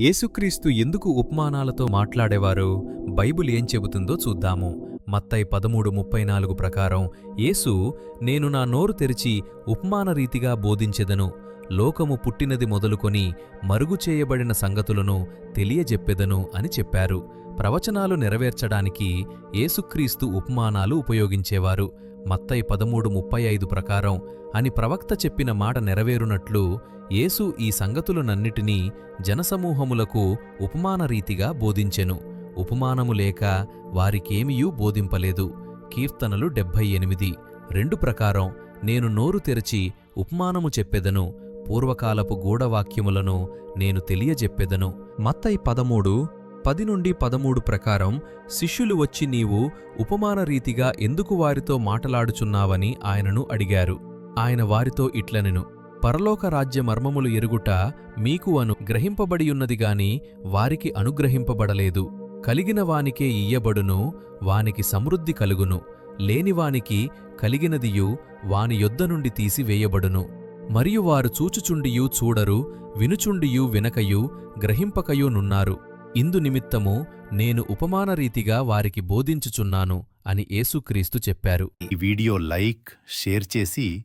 యేసుక్రీస్తు ఎందుకు ఉపమానాలతో మాట్లాడేవారు? బైబిల్ ఏం చెబుతుందో చూద్దాము. మత్తయి పదమూడు ముప్పై నాలుగు ప్రకారం యేసు నేను నా నోరు తెరిచి ఉపమాన రీతిగా బోధించెదను. లోకము పుట్టినది మొదలుకొని మరుగు చేయబడిన సంగతులను తెలియజెప్పెదను అని చెప్పారు. ప్రవచనాలు నెరవేర్చడానికి యేసుక్రీస్తు ఉపమానాలు ఉపయోగించేవారు. మత్తయి పదమూడు ముప్పై ఐదు ప్రకారం అని ప్రవక్త చెప్పిన మాట నెరవేరునట్లు యేసు ఈ సంగతులనన్నిటినీ జనసమూహములకు ఉపమానరీతిగా బోధించెను. ఉపమానము లేక వారికేమియూ బోధింపలేదు. కీర్తనలు డెబ్భై ఎనిమిది. రెండు ప్రకారం నేను నోరు తెరచి ఉపమానము చెప్పెదను. పూర్వకాలపు గూఢవాక్యములను నేను తెలియజెప్పెదను. మత్తై పదమూడు పది నుండి పదమూడు ప్రకారం శిష్యులు వచ్చి నీవు ఉపమానరీతిగా ఎందుకు వారితో మాటలాడుచున్నావని ఆయనను అడిగారు. ఆయన వారితో ఇట్లనెను. పరలోక రాజ్య మర్మములు ఎరుగుట మీకు అను గ్రహింపబడియున్నదిగాని వారికి అనుగ్రహింపబడలేదు. కలిగిన వానికే ఇయ్యబడును వానికి సమృద్ధి కలుగును. లేనివానికి కలిగినదియు వాని యొద్ద నుండి తీసివేయబడును. మరియు వారు చూచుచుండియు చూడరు వినుచుండియు వినకయు గ్రహింపకయు నున్నారు. ఇందు నిమిత్తము నేను ఉపమానరీతిగా వారికి బోధించుచున్నాను అని యేసుక్రీస్తు చెప్పారు. ఈ వీడియో లైక్ షేర్ చేసి